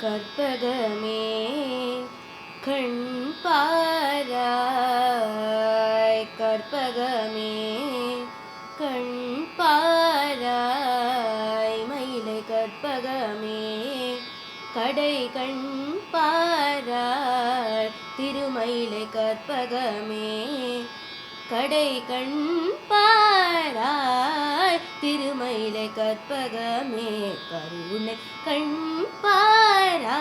കർപ്പകമേ കൺപാരായ് കർപ്പകമേ കൺപാരായ് മയിലെ കർപ്പകമേ കടൈ കൺപാരായ് തിരുമയിലെ കർപ്പകമേ കടൈ കൺപാരായ് கற்பகமே கற்பகமே. கருணை கண் பாரா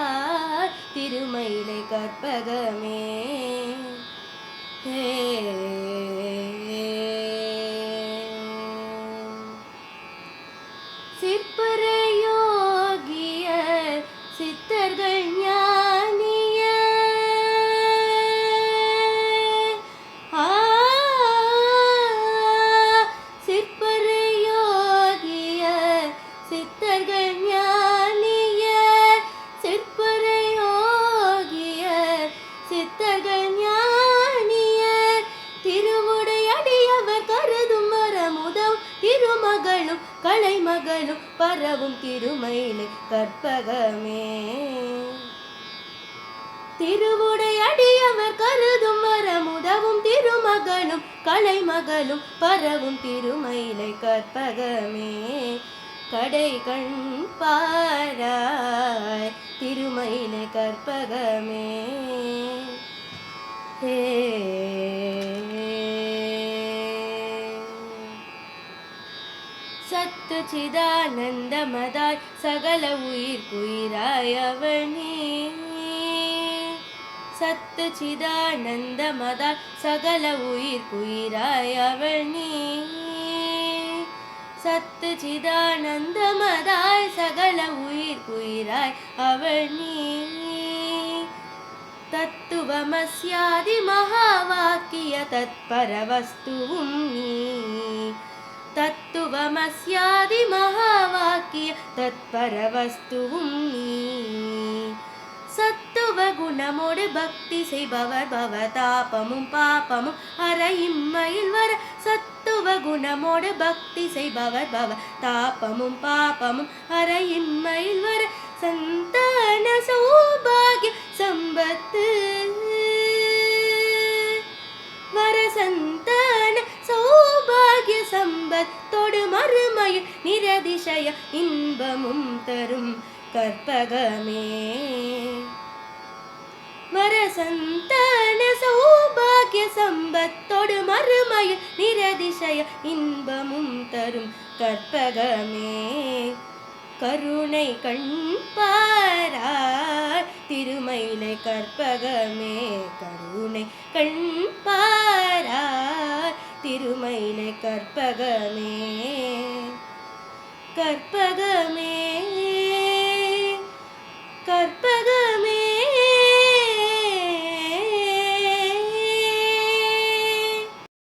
திருமயிலை கற்பகமே. திருமகளும் கலைமகளும் பரவும் திருமயிலை கற்பகமே. திருவுடையடியவர் கருதும் மரமுதவும் திருமகளும் கலைமகளும் பரவும் திருமயிலை கற்பகமே. கடை கண் பாராய் திருமயிலை கற்பகமே. ஹே சத்து சிதானந்தமதாய் சகல உயிர் குயிராய் அவனே சத்து சிதானந்தமதாய் சகல உயிர் குயிராய் அவனே சத்து சிதானந்தமதாய் சகல உயிர் குயிராய் அவனே தத்துவமஸ்யாதி மகாவாக்கிய தத்பரவஸ்துவும் நீ தத்துவமஸ்யாதி மகாவாக்கிய தத்பரவஸ்துவும் சத்துவ குணமோடு பக்தி செய்பவர் பவதாபமும் பாபமும் அற இம்மையில் வர சத்துவ குணமோடு பக்தி செய்பவர் பவ தாபமும் பாபமும் அற இம்மையில் வர சந்தான சௌபாகிய இன்பத்தோடு சம்பத்தோடு மறுமையில் நிரதிசய இன்பமும் தரும் கற்பகமே. வரசந்தான சௌபாகிய சம்பத்தோடு மறுமையில் நிரதிசய இன்பமும் தரும் கற்பகமே. கருணை கண்பாரார் திருமயிலை கற்பகமே. கருணை கண்பாரார் തിരുമയിലെ കർപ്പകമേ. കർപ്പക